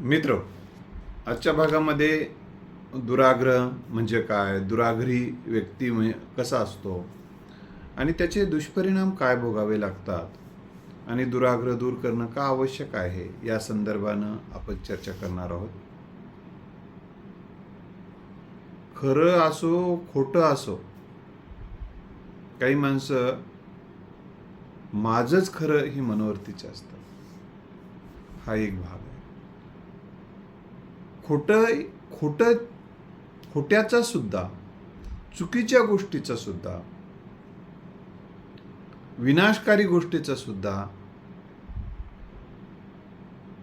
मित्र आजच्या भागामध्ये दुराग्रह म्हणजे काय? दुराग्रही व्यक्ती म्हणजे कसा असतो? आणि त्याचे दुष्परिणाम काय भोगावे लागतात? आणि दुराग्रह दूर करणं का आवश्यक आहे? या संदर्भानं आपण चर्चा करणार आहोत. खरं असो खोटं असो काही माणसं माझंच खरं ही मनोवृत्तीचे असतात. हा एक भाग आहे. खोटं खोटं खोट्याचा सुद्धा चुकीच्या गोष्टीचा सुद्धा विनाशकारी गोष्टीचा सुद्धा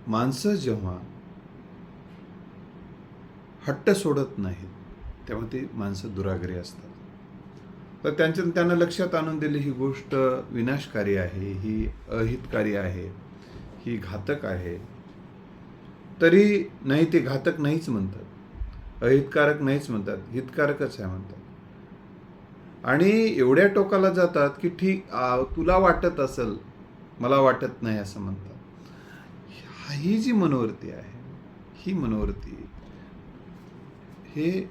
माणसं जेव्हा हट्ट सोडत नाहीत तेव्हा ती माणसं दुराग्रही असतात. तर त्यांच्या त्यांना लक्षात आणून दिली ही गोष्ट विनाशकारी आहे ही अहितकारी आहे ही घातक आहे. तरी नाही ते घातक नाहीच म्हणतात. अहितकारक नाहीच म्हणतात. हितकारकच आहे म्हणतात. आणि एवढ्या टोकाला जातात की ठीक तुला वाटत असेल मला वाटत नाही असं म्हणतात. ही जी मनोवृत्ती आहे ही मनोवृत्ती हे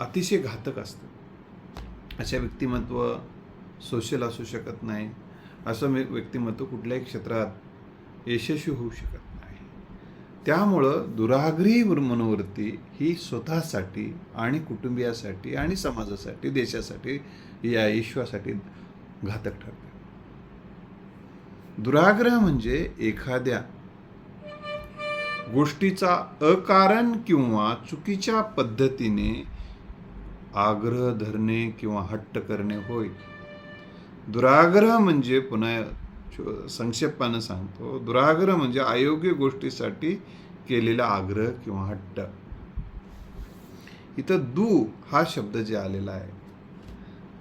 अतिशय घातक असतं. अशा व्यक्तिमत्व सोशल असू शकत नाही. असं व्यक्तिमत्व कुठल्याही क्षेत्रात यशस्वी होऊ शकत नाही. त्यामुळं दुराग्रही मनोवृत्ती ही स्वतःसाठी आणि कुटुंबियासाठी आणि समाजासाठी देशासाठी या ईश्वासाठी घातक ठरते. दुराग्रह म्हणजे एखाद्या गोष्टीचा अकारण किंवा चुकीच्या पद्धतीने आग्रह धरणे किंवा हट्ट करणे होय. दुराग्रह म्हणजे पुन्हा संक्षेपानं सांगतो. दुराग्रह म्हणजे अयोग्य गोष्टीसाठी केलेला आग्रह किंवा हट्ट. इथं दू हा शब्द जे आलेला आहे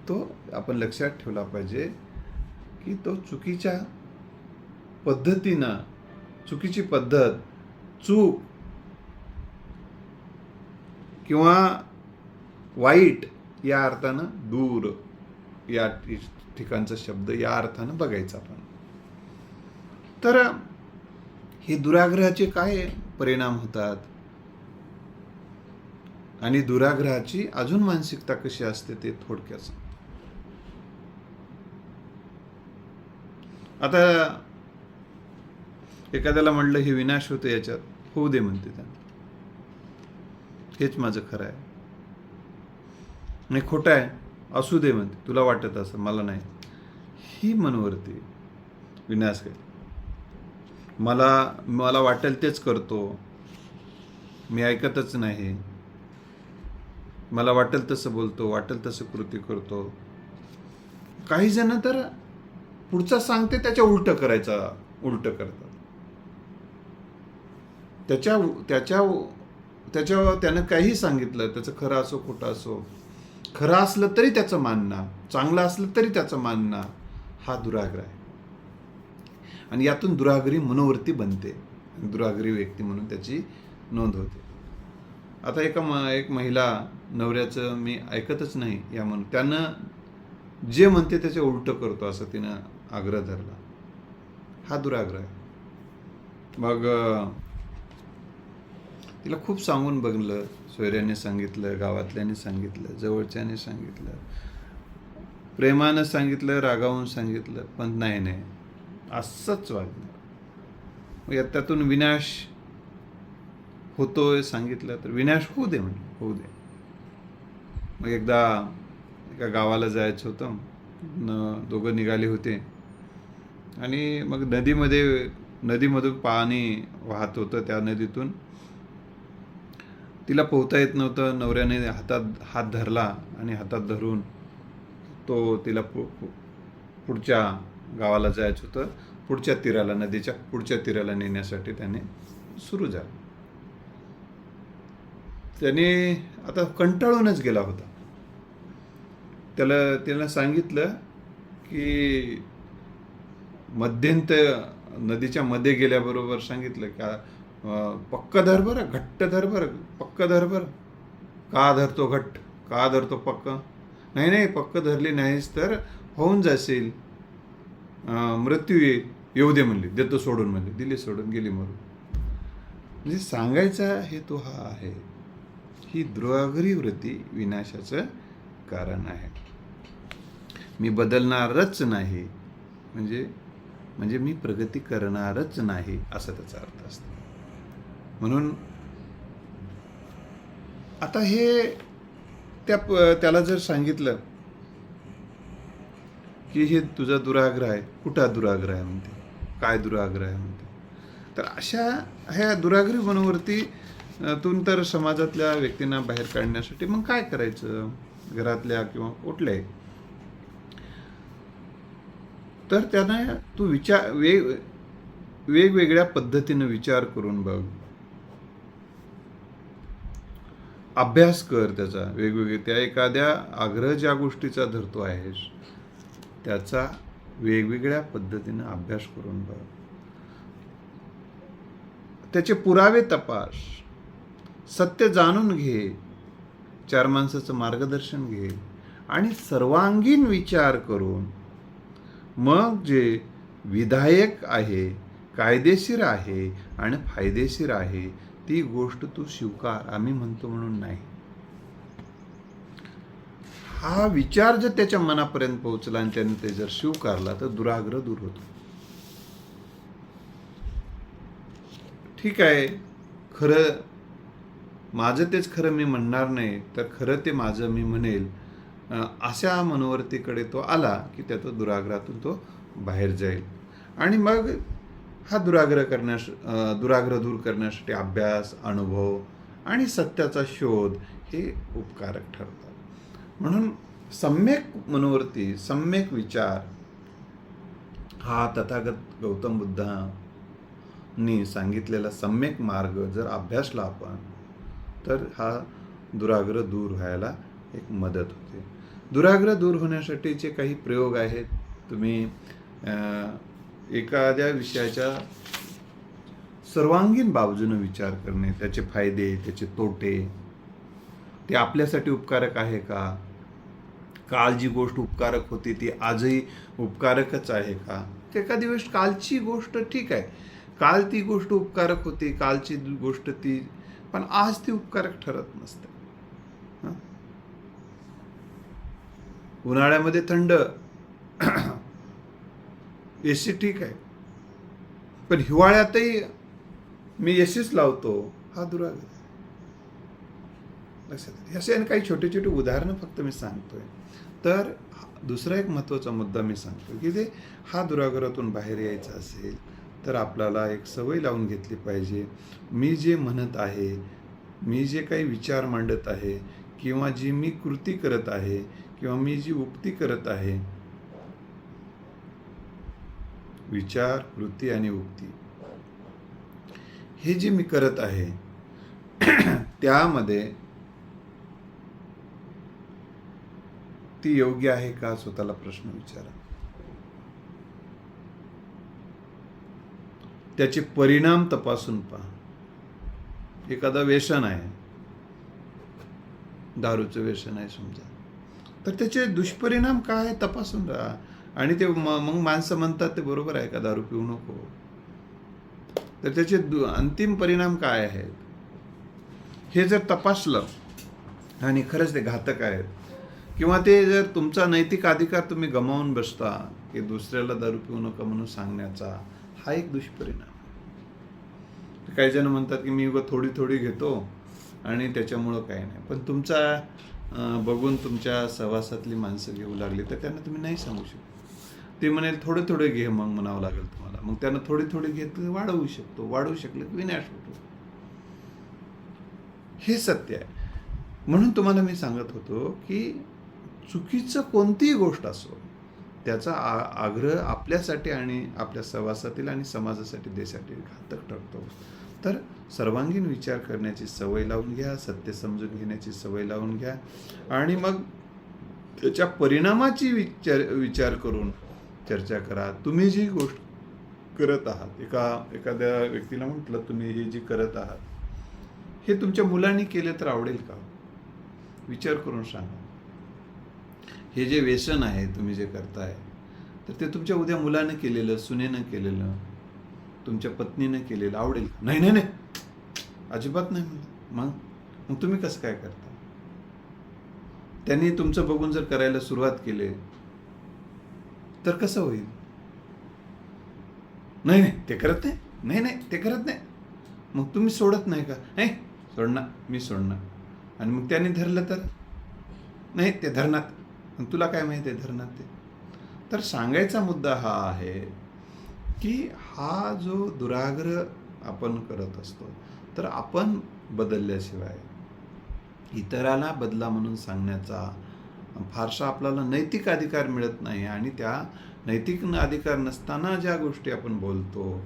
तो आपण लक्षात ठेवला पाहिजे की तो चुकीच्या पद्धतीनं चुकीची पद्धत चूक किंवा वाईट या अर्थानं दूर या ठिकाणचा शब्द या अर्थानं बघायचा आपण. तर हे दुराग्रहाचे काय परिणाम होतात? आणि दुराग्रहाची अजून मानसिकता कशी असते ते थोडक्यात आता एखाद्याला म्हणलं हे विनाश होते याच्यात. होऊ दे म्हणते त्यांना. हेच माझं खरं आहे. नाही खोटं आहे. असू दे म्हणते. तुला वाटत असं मला नाही. ही मनोवरती विनाश काय मला मला वाटेल तेच करतो. मी ऐकतच नाही. मला वाटेल तसं बोलतो वाटेल तसं कृती करतो. काही जण तर पुढचा सांगते त्याच्या उलट करायचा उलट करतात. त्याच्या त्याच्या त्याच्या त्यानं काही सांगितलं त्याचं खरं असो खोटं असो खरं असलं तरी त्याचं मानणं चांगलं असलं तरी त्याचं मानणं हा दुराग्रह आहे. आणि यातून दुराग्री मनोवृत्ती बनते. दुराग्रही व्यक्ती म्हणून त्याची नोंद होते. आता एका म एक महिला नवऱ्याचं मी ऐकतच नाही या म्हणून. त्यानं जे म्हणते त्याचे उलटं करतो असं तिनं आग्रह धरला. हा दुराग्रह आहे. मग तिला खूप सांगून बघलं. सोयऱ्याने सांगितलं गावातल्याने सांगितलं जवळच्याने सांगितलं. प्रेमानं सांगितलं रागावून सांगितलं पण नाही नाही. असंच वागणं मग यात त्यातून विनाश होतोय सांगितलं तर विनाश होऊ दे म्हणजे होऊ दे. मग एकदा एका गावाला जायचं होतं. न दोघं निघाले होते. आणि मग नदीमध्ये नदीमधून पाणी वाहत होतं त्या नदीतून. तिला पोहता येत नव्हतं. नवऱ्याने हातात हात धरला आणि हातात धरून तो तिला पु पु- पुढच्या गावाला जायचं होतं. पुढच्या तीराला नदीच्या पुढच्या तीराला नेण्यासाठी त्याने सुरू झालं. त्याने आता कंटाळूनच गेला होता. त्याला त्याला सांगितलं की मध्यंत नदीच्या मध्ये गेल्याबरोबर सांगितलं का पक्क धर बरं घट्ट धर बरं पक्क धर बरं. का धरतो घट्ट? का धरतो पक्क? नाही नाही पक्क धरली नाहीस तर होऊन जाशील. मृत्यू ये येऊ दे म्हणले देतो सोडून म्हणले दिली सोडून गेली मरून. म्हणजे सांगायचा हेतू हा आहे ही द्रोहागरी वृत्ती विनाशाचं कारण आहे. मी बदलणारच नाही म्हणजे म्हणजे मी प्रगती करणारच नाही असा त्याचा अर्थ असतो. म्हणून आता हे त्या त्याला जर सांगितलं की हे तुझा दुराग्रह आहे. कुठा दुराग्रह आहे म्हणते? काय दुराग्रह आहे म्हणते? तर अशा ह्या दुराग्रही मनोवरती तून तर समाजातल्या व्यक्तींना बाहेर काढण्यासाठी मग काय करायचं? घरातल्या किंवा कुठल्याही तर त्यांना तू विचार वेग वेगवेगळ्या पद्धतीनं विचार करून बघ. अभ्यास कर त्याचा. वेगवेगळे त्या एखाद्या आग्रह ज्या गोष्टीचा धरतो आहेस त्याचा वेगवेगळ्या पद्धतीनं अभ्यास करून बघ. त्याचे पुरावे तपास. सत्य जाणून घे. चार माणसाचं मार्गदर्शन घे. आणि सर्वांगीण विचार करून. मग जे विधायक आहे कायदेशीर आहे आणि फायदेशीर आहे ती गोष्ट तू स्वीकार. आम्ही म्हणतो म्हणून नाही. हा विचार जर त्याच्या मनापर्यंत पोहोचला आणि त्याने ते जर स्वीकारला तर दुराग्रह दूर होतो. ठीक आहे खरं माझं तेच खरं मी म्हणणार नाही तर खरं ते माझं मी म्हणेल. अशा मनोवर्तीकडे तो आला की त्या तो दुराग्रहातून तो बाहेर जाईल. आणि मग हा दुराग्रह करण्यास दुराग्रह दूर करण्यासाठी अभ्यास अनुभव आणि सत्याचा शोध हे उपकारक ठरतो म्हणून सम्यक मनोवृत्ती सम्यक विचार हा तथागत गौतम बुद्धांनी सांगितलेला सम्यक मार्ग जर अभ्यासला आपण तर हा दुराग्रह दूर व्हायला एक मदत होते. दुराग्रह दूर होण्यासाठीचे काही प्रयोग आहेत. तुम्ही एखाद्या विषयाच्या सर्वांगीण बाजूने विचार करणे त्याचे फायदे त्याचे तोटे ते आपल्यासाठी उपकारक आहे का? काल जी गोष्ट उपकारक होती ती आजही उपकारकच आहे का? एका एखादी कालची गोष्ट ठीक आहे. काल ती गोष्ट उपकारक होती कालची गोष्ट ती पण आज ती उपकारक ठरत नसते. उन्हाळ्यामध्ये थंड. ए सी ठीक आहे. पण हिवाळ्यातही मी एसीच लावतो. हा दुराग्रह लक्षात असे आणि काही छोटे छोटे उदाहरणं फक्त मी सांगतोय. तर दुसरा एक महत्त्वाचा मुद्दा मी सांगतो की ते हा दुराग्रहातून बाहेर यायचा असेल तर आपल्याला एक सवय लावून घेतली पाहिजे. मी जे म्हणत आहे मी जे काही विचार मांडत आहे किंवा जी मी कृती करत आहे किंवा मी जी उक्ती करत आहे विचार कृती आणि उक्ती हे जे मी करत आहे त्यामध्ये ती योग्य आहे का? स्वतःला प्रश्न विचारा. त्याचे परिणाम तपासून पहा. एखादा व्यसन आहे. दारूचं व्यसन आहे समजा. तर त्याचे दुष्परिणाम काय आहे तपासून राहा. आणि ते मग माणसं म्हणतात ते बरोबर आहे का? दारू पिऊ नको. तर त्याचे दु- अंतिम परिणाम काय आहेत? हे जर तपासलं आणि खरंच ते घातक आहेत किंवा ते जर तुमचा नैतिक अधिकार तुम्ही गमावून बसता की दुसऱ्याला दारू पिऊ नका म्हणून सांगण्याचा हा एक दुष्परिणाम. काही जण म्हणतात की मी उगा थोडी थोडी घेतो आणि त्याच्यामुळं काही नाही. पण तुमचा बघून तुमच्या सहवासातली माणसं घेऊ लागली तर त्यांना तुम्ही नाही सांगू शकत. ते म्हणेल थोडे थोडे घे मग म्हणावं लागेल तुम्हाला. मग त्यांना थोडी थोडे घेत वाढवू शकतो वाढवू शकलं की विनाश होतो. हे सत्य आहे. म्हणून तुम्हाला मी सांगत होतो की चुकीचं कोणतीही गोष्ट असो त्याचा आ आग्रह आपल्यासाठी आणि आपल्या सहवासातील आणि समाजासाठी देशासाठी घातक ठरतो. तर सर्वांगीण विचार करण्याची सवय लावून घ्या सत्य समजून घेण्याची सवय लावून घ्या आणि मग त्याच्या परिणामाची विचार विचार करून चर्चा करा. तुम्ही जी गोष्ट करत आहात एका एखाद्या व्यक्तीला म्हटलं तुम्ही हे जी करत आहात हे तुमच्या मुलांनी केले तर आवडेल का? विचार करून सांगा. हे जे व्यसन आहे तुम्ही जे करताय तर ते तुमच्या उद्या मुलानं केलेलं सुनेनं केलेलं तुमच्या पत्नीनं केलेलं आवडेल नाही नाही नाही. अजिबात नाही मग? मग तुम्ही कसं काय करता? त्यांनी तुमचं बघून जर करायला सुरुवात केली तर कसं होईल? नाही नाही ते करत नाही. नाही नाही ते करत नाही. मग तुम्ही सोडत नाही का? नाही सोडणार. मी सोडणार. आणि मग त्यांनी धरलं तर? नाही ते धरणार. तुला काय माहिती आहे धरणात ते? तर सांगायचा मुद्दा हा आहे की हा जो दुराग्रह आपण करत असतो तर आपण बदलल्याशिवाय इतराला बदला म्हणून सांगण्याचा फारसा आपल्याला नैतिक अधिकार मिळत नाही आणि त्या नैतिक अधिकार नसताना ज्या गोष्टी आपण बोलतो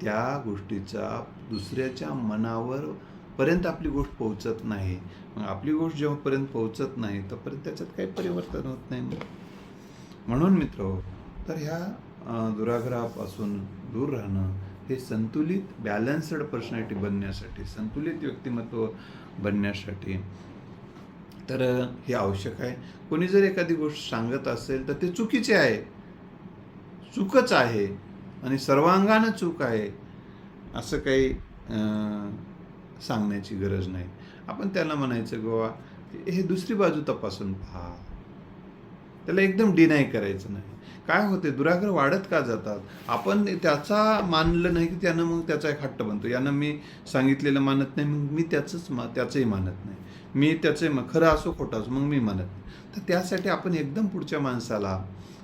त्या गोष्टीचा दुसऱ्याच्या मनावर पर्यंत आपली गोष्ट पोहोचत नाही मग आपली गोष्ट जेव्हापर्यंत पोहोचत नाही तोपर्यंत त्याच्यात काही परिवर्तन होत नाही. मग. म्हणून मित्र तर ह्या दुराग्रहापासून दूर राहणं हे संतुलित बॅलन्स्ड पर्सनॅलिटी बनण्यासाठी संतुलित व्यक्तिमत्व बनण्यासाठी तर हे आवश्यक आहे. कोणी जर एखादी गोष्ट सांगत असेल तर ते चुकीचे आहे. चूकच आहे. आणि सर्वांगानं चूक आहे. असं काही सांगण्याची गरज नाही. आपण त्याला म्हणायचं गोवा हे दुसरी बाजू तपासून पहा. त्याला एकदम डिनाय करायचं नाही. काय होते दुराग्रह वाढत का जातात? आपण त्याचा मानलं नाही की त्यानं मग त्याचा एक हट्ट बनतो. यानं मी सांगितलेलं मानत नाही मग मी त्याचंच मा त्याचंही मानत नाही. मी त्याचंही मग खरं असो खोटं असो मग मी मानत नाही. तर त्यासाठी आपण एकदम पुढच्या माणसाला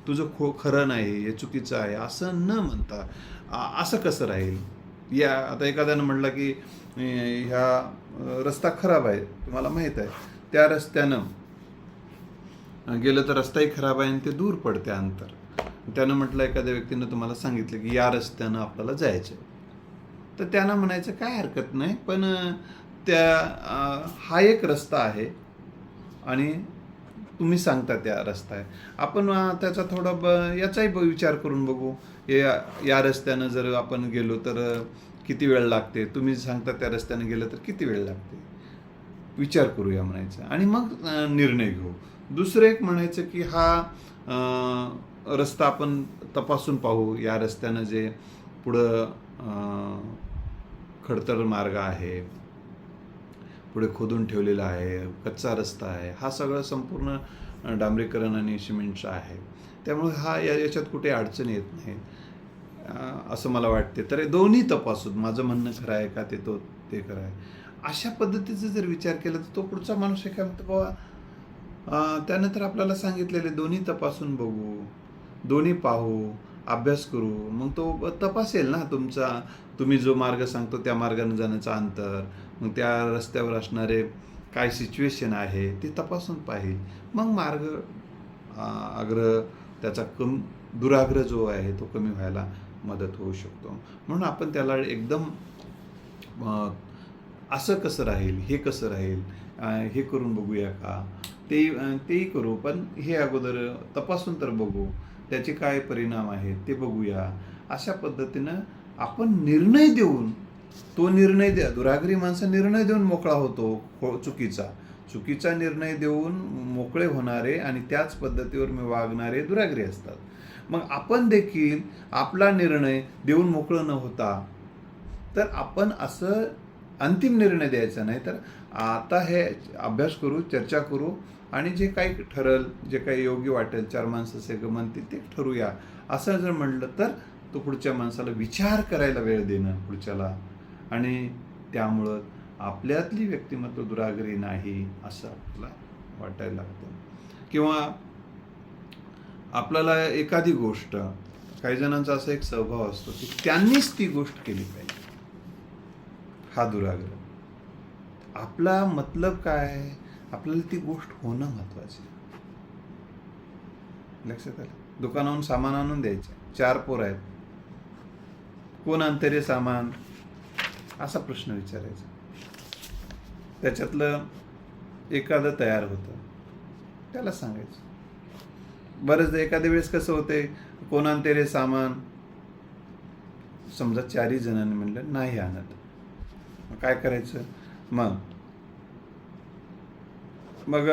तुझं खो खरं नाही हे चुकीचं आहे असं न म्हणता असं कसं राहील? या आता एखाद्यानं म्हटलं की ह्या रस्ता खराब आहे तुम्हाला माहीत आहे. त्या रस्त्यानं गेलं तर रस्ताही खराब आहे आणि ते दूर पडते अंतर. त्यानं म्हटलं एखाद्या व्यक्तीनं तुम्हाला सांगितलं की या रस्त्यानं आपल्याला जायचं आहे. तर त्यांना म्हणायचं काय हरकत नाही पण त्या हा एक रस्ता आहे आणि तुम्ही सांगता त्या रस्ता आहे. आपण त्याचा थोडा ब याचाही विचार करून बघू. हे या रस्त्यानं जर आपण गेलो तर किती वेळ लागते? तुम्ही सांगता त्या रस्त्यानं गेलं तर किती वेळ लागते? विचार करूया म्हणायचं. आणि मग निर्णय घेऊ. दुसरं एक म्हणायचं की हा रस्ता आपण तपासून पाहू. या रस्त्यानं जे पुढं खडतर मार्ग आहे पुढे खोदून ठेवलेला आहे कच्चा रस्ता आहे हा सगळं संपूर्ण डांबरीकरण आणि सिमेंटचा आहे. त्यामुळे हा या याच्यात कुठे अडचण येत नाही. असं मला वाटते. तर हे दोन्ही तपासून. माझं म्हणणं खरं आहे का? ते तो ते खरं आहे. अशा पद्धतीचा जर विचार केला तर तो पुढचा माणूस आहे काय म्हणतो बाबा त्यानंतर आपल्याला सांगितलेले दोन्ही तपासून बघू दोन्ही पाहू अभ्यास करू. मग तो तपासेल ना तुमचा. तुम्ही जो मार्ग सांगतो त्या मार्गाने जाण्याचं अंतर. मग त्या रस्त्यावर असणारे काय सिच्युएशन आहे ते तपासून पाहिल. मग मार्ग अग्र आग्रह त्याचा कम दुराग्रह जो आहे तो कमी व्हायला मदत होऊ शकतो. म्हणून आपण त्याला एकदम असं कसं राहील हे कसं राहील हे करून बघूया का? ते तेही करू पण हे अगोदर तपासून तर बघू त्याचे काय परिणाम आहेत ते बघूया. अशा पद्धतीनं आपण निर्णय देऊन तो निर्णय द्या. दुराग्री माणसं निर्णय देऊन मोकळा होतो हो चुकीचा. चुकीचा निर्णय देऊन मोकळे होणारे आणि त्याच पद्धतीवर मी वागणारे दुराग्री असतात. मग आपण देखील आपला निर्णय देऊन मोकळं न होता तर आपण असं अंतिम निर्णय द्यायचा नाही. तर आता हे अभ्यास करू चर्चा करू आणि जे काही ठरल जे काही योग्य वाटेल चार माणसं असे म्हणतील ते ठरूया. असं जर म्हणलं तर तो पुढच्या माणसाला विचार करायला वेळ देणं पुढच्याला. आणि त्यामुळं आपल्यातली व्यक्तिमत्व दुरागरी नाही असं आपल्याला वाटायला लागतं. किंवा आपल्याला एखादी गोष्ट काही जणांचा असा एक स्वभाव असतो की त्यांनीच ती गोष्ट केली पाहिजे. हा दुराग्रह. आपला मतलब काय? आहे आपल्याला ती गोष्ट होणं महत्त्वाचे लक्षात आलं? दुकानाहून सामान आणून द्यायचं. चार पोर आहेत. कोण आणते रे सामान? असा प्रश्न विचारायचा. त्याच्यातलं एखादं तयार होतं. त्याला सांगायचं. बरंचदा एखाद्या वेळेस कसं होते कोण आणते रे सामान? समजा चारही जणांनी म्हणलं नाही आणत. मग काय करायचं? मग? मग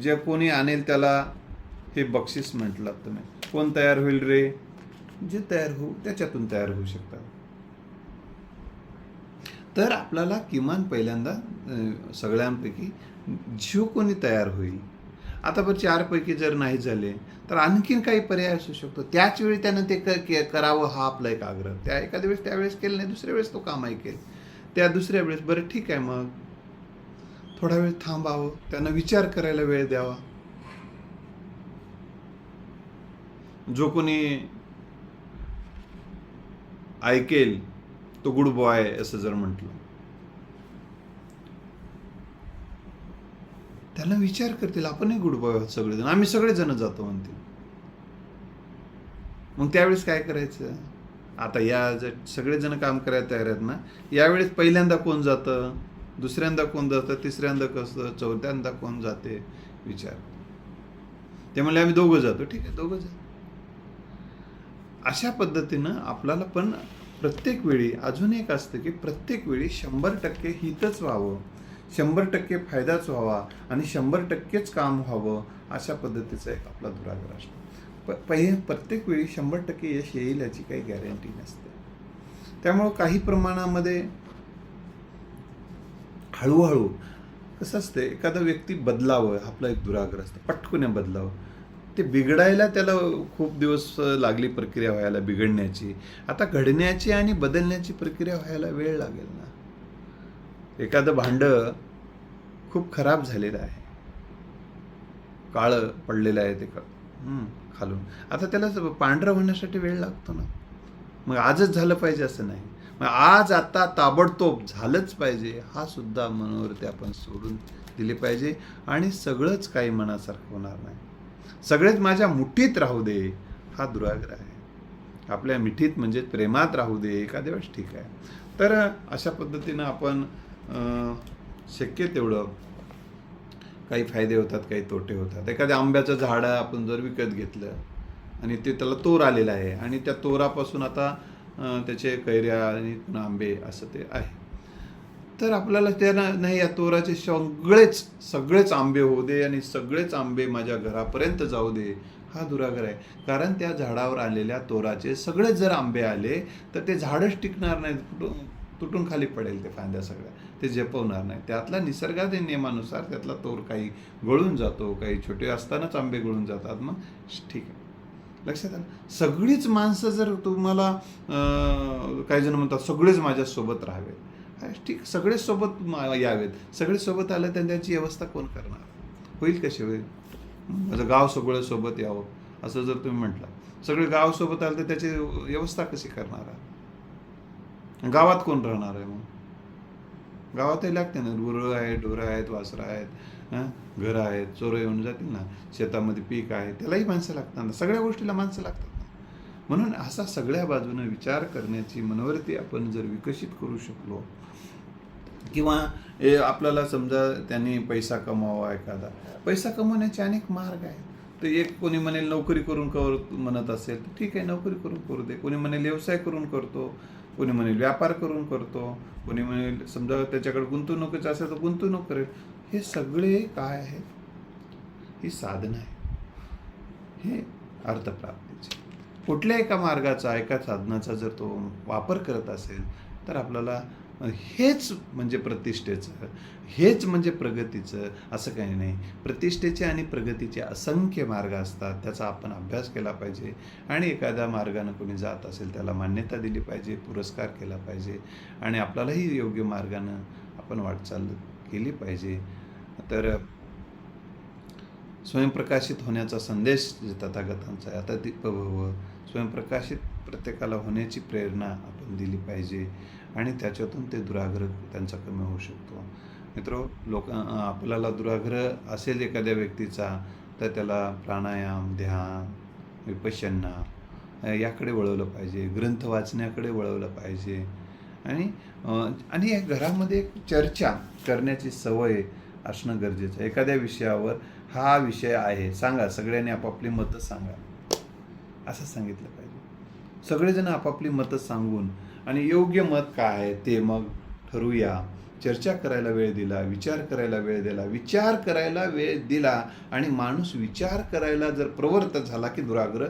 जे कोणी आणेल त्याला हे बक्षीस म्हटलं तुम्ही. कोण तयार होईल रे? जे तयार होऊ त्याच्यातून तयार होऊ शकतात. तर आपल्याला किमान पहिल्यांदा सगळ्यांपैकी जीव कोणी तयार होईल? आता पण चारपैकी जर नाही झाले तर आणखीन काही पर्याय असू शकतो. त्याच वेळी त्यानं ते क- के- करावं हा आपला एक आग्रह. त्या एखाद्या वेळेस त्यावेळेस केलं नाही दुसऱ्या वेळेस तो काम ऐकेल त्या दुसऱ्या वेळेस बरं ठीक आहे मग. थोडा वेळ थांबावं त्यांना विचार करायला वेळ द्यावा. जो कोणी ऐकेल तो गुड बॉय असं जर म्हटलं. त्याला विचार करतील आपणही गुड बॉय आहोत सगळेजण. आम्ही सगळेजण जातो म्हणतील. मग त्यावेळेस काय करायचं? आता या सगळेजण काम करायला तयार आहेत ना यावेळेस पहिल्यांदा कोण जातं? दुसऱ्यांदा कोण जातं? तिसऱ्यांदा कसं? चौथ्यांदा कोण जाते? विचार. ते म्हणले आम्ही दोघं जातो. ठीक आहे दोघं जा. अशा पद्धतीनं आपल्याला पण प्रत्येक वेळी अजून एक असतं की प्रत्येक वेळी शंभर टक्के हितच व्हावं. शंभर टक्के फायदाच व्हावा आणि शंभर टक्केच काम व्हावं अशा पद्धतीचा एक आपला दुराग्रह असतो. प पहि प्रत्येक वेळी शंभर टक्के यश येईल याची काही गॅरंटी नसते. त्यामुळं काही प्रमाणामध्ये हळूहळू कसं असतं एखादा व्यक्ती बदलावं आपला एक दुराग्रह असतं पटकून बदलावं. ते बिघडायला त्याला खूप दिवस लागली प्रक्रिया व्हायला बिघडण्याची. आता घडण्याची आणि बदलण्याची प्रक्रिया व्हायला वेळ लागेल ना. एखादं भांडं खूप खराब झालेलं आहे. काळं पडलेलं आहे ते खालून. आता त्याला पांढरं होण्यासाठी वेळ लागतो ना. मग आजच झालं पाहिजे असं नाही. मग आज आता ताबडतोब झालंच पाहिजे हा सुद्धा मनोवृत्ती आपण सोडून दिली पाहिजे आणि सगळंच काही मनासारखं होणार नाही. सगळेच माझ्या मुठीत राहू दे हा दुराग्रह आहे. आपल्या मिठीत म्हणजे प्रेमात राहू दे एखाद्या वेळेस ठीक आहे. तर अशा पद्धतीनं आपण शक्य तेवढं काही फायदे होतात काही तोटे होतात. एखाद्या आंब्याचं झाड आपण जर विकत घेतलं आणि ते त्याला तोर आलेला आहे आणि त्या तोरापासून आता त्याचे कैऱ्या आणि पुन्हा आंबे असं ते आहे. तर आपल्याला त्यांना नाही या तोराचे सगळेच सगळेच आंबे होऊ दे आणि सगळेच आंबे माझ्या घरापर्यंत जाऊ दे हा दुराग्रह आहे. कारण त्या झाडावर आलेल्या तोराचे सगळेच जर आंबे आले तर ते झाडच टिकणार नाही तुटून तुटून खाली पडेल ते फांद्या सगळ्या. ते झेपवणार नाही. त्यातला निसर्गाच्या नियमानुसार त्यातला तोर काही गळून जातो काही छोटे असतानाच आंबे गळून जातात मग ठीक आहे. लक्षात आलं? सगळीच माणसं जर तुम्हाला काही जण म्हणतात सगळेच माझ्यासोबत राहावे ठीक सगळे सोबत यावेत. सगळे सोबत आले तर त्यांची व्यवस्था कोण करणार? होईल कशी होईल? माझं गाव सगळं सोबत यावं असं जर तुम्ही म्हटलं. सगळे गाव सोबत आलं तर त्याची व्यवस्था कशी करणार? आहे गावात कोण राहणार आहे मग? गावातही लागते ना. गुरं आहेत ढोरं आहेत वासरं आहेत घरं आहेत चोरं येऊन जातील ना. शेतामध्ये पीक आहे त्यालाही माणसं लागतात ना. सगळ्या गोष्टीला माणसं लागतात ना. म्हणून असा सगळ्या बाजूने विचार करण्याची मनोवृत्ती आपण जर विकसित करू शकलो किंवा ए, आपल्याला समजा त्यांनी पैसा कमावा एखादा. पैसा कमवण्याचे अनेक मार्ग आहेत. तर एक कोणी म्हणेल नोकरी करून कर म्हणत असेल तर ठीक आहे नोकरी करून करू दे. कोणी म्हणेल व्यवसाय करून करतो. कोणी म्हणेल व्यापार करून करतो. कोणी म्हणेल समजा त्याच्याकडे गुंतवणुकीचं असेल तर गुंतवणूक करेल. हे सगळे काय आहेत? ही साधनं आहे हे अर्थप्राप्तीचे कुठल्या एका मार्गाचा एका साधनाचा जर तो वापर करत असेल तर आपल्याला हेच म्हणजे प्रतिष्ठेचं हेच म्हणजे प्रगतीचं असं काही नाही. प्रतिष्ठेचे आणि प्रगतीचे असंख्य मार्ग असतात त्याचा आपण अभ्यास केला पाहिजे. आणि एखाद्या मार्गानं कोणी जात असेल त्याला मान्यता दिली पाहिजे पुरस्कार केला पाहिजे आणि आपल्यालाही योग्य मार्गानं आपण वाटचाल केली पाहिजे. तर स्वयंप्रकाशित होण्याचा संदेश जे तथागतांचा आहे आता दीपभव स्वयंप्रकाशित प्रत्येकाला होण्याची प्रेरणा आपण दिली पाहिजे. आणि त्याच्यातून ते दुराग्रह त्यांचा कमी होऊ शकतो. मित्र लोक आपल्याला दुराग्रह असेल एखाद्या व्यक्तीचा तर त्याला प्राणायाम ध्यान विपश्यन्ना याकडे वळवलं पाहिजे. ग्रंथ वाचण्याकडे वळवलं पाहिजे. आणि आणि घरामध्ये एक चर्चा करण्याची सवय असणं गरजेचं आहे. एखाद्या विषयावर हा विषय आहे सांगा. सगळ्यांनी आपापली मतं सांगा. असं सांगितलं पाहिजे. सगळेजण आपापली मतं सांगून आणि योग्य मत काय आहे ते मग ठरवूया. चर्चा करायला वेळ दिला विचार करायला वेळ दिला विचार करायला वेळ दिला आणि माणूस विचार करायला जर प्रवृत्त झाला की दुराग्रह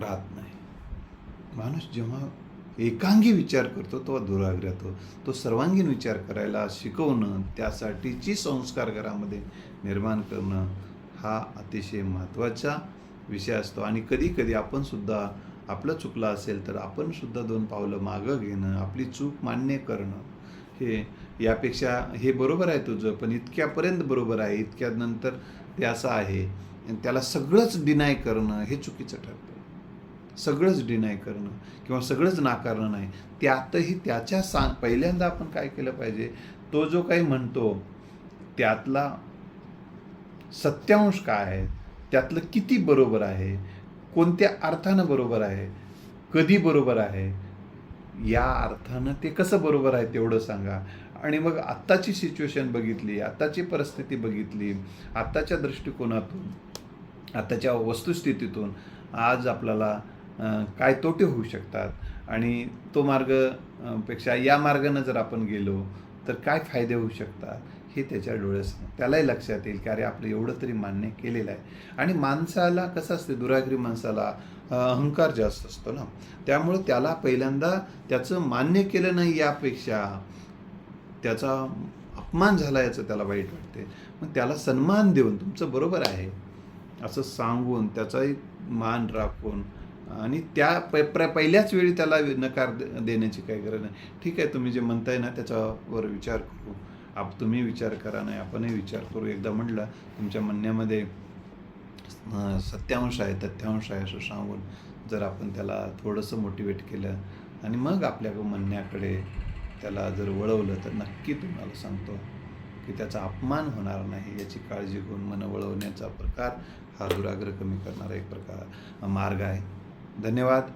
राहत नाही. माणूस जेव्हा एकांगी विचार करतो तेव्हा दुराग्रह तो तो सर्वांगीण विचार करायला शिकवणं त्यासाठीची संस्कार घरामध्ये निर्माण करणं हा अतिशय महत्त्वाचा विषय असतो. आणि कधी कधी आपण सुद्धा आपलं चुकलं असेल तर आपण सुद्धा दोन पावलं मागं घेणं आपली चूक मान्य करणं हे यापेक्षा हे बरोबर आहे तुझं. पण इतक्यापर्यंत बरोबर आहे इतक्या नंतर ते असं आहे. त्याला सगळंच डिनाय करणं हे चुकीचं ठरतं. सगळंच डिनाय करणं किंवा सगळंच नाकारणं नाही. त्यातही त्याच्या सा पहिल्यांदा आपण काय केलं पाहिजे? तो जो काही म्हणतो त्यातला सत्यांश काय आहे? त्यातलं किती बरोबर आहे? कोणत्या अर्थानं बरोबर आहे? कधी बरोबर आहे? या अर्थानं ते कसं बरोबर आहे तेवढं सांगा. आणि मग आत्ताची सिच्युएशन बघितली आत्ताची परिस्थिती बघितली आत्ताच्या दृष्टिकोनातून आत्ताच्या वस्तुस्थितीतून आज आपल्याला काय तोटे होऊ शकतात? आणि तो मार्गपेक्षा या मार्गानं जर आपण गेलो तर काय फायदे होऊ शकतात? हे त्याच्या डोळ्यास त्यालाही लक्षात येईल की अरे आपलं एवढं तरी मान्य केलेलं आहे. आणि माणसाला कसं असते दुराग्री माणसाला अहंकार जास्त असतो ना? त्यामुळे त्याला पहिल्यांदा त्याचं मान्य केलं नाही यापेक्षा त्याचा अपमान झाला याचं त्याला वाईट वाटते. मग त्याला सन्मान देऊन तुमचं बरोबर आहे असं सांगून त्याचाही मान राखून आणि त्या प प्र पहिल्याच वेळी त्याला नकार दे- देण्याची काही गरज नाही. ठीक आहे तुम्ही जे म्हणताय ना त्याच्यावर विचार करू. आप तुम्ही विचार करा नाही आपणही विचार करू. एकदा म्हटलं तुमच्या म्हणण्यामध्ये सत्यांश आहे तथ्यांश आहे असं सांगून जर आपण त्याला थोडंसं मोटिवेट केलं आणि मग आपल्या म्हणण्याकडे त्याला जर वळवलं तर नक्की तुम्हाला सांगतो की त्याचा अपमान होणार नाही. याची काळजी घेऊन मन वळवण्याचा प्रकार हा दुराग्रह कमी करणारा एक प्रकार मार्ग आहे. धन्यवाद.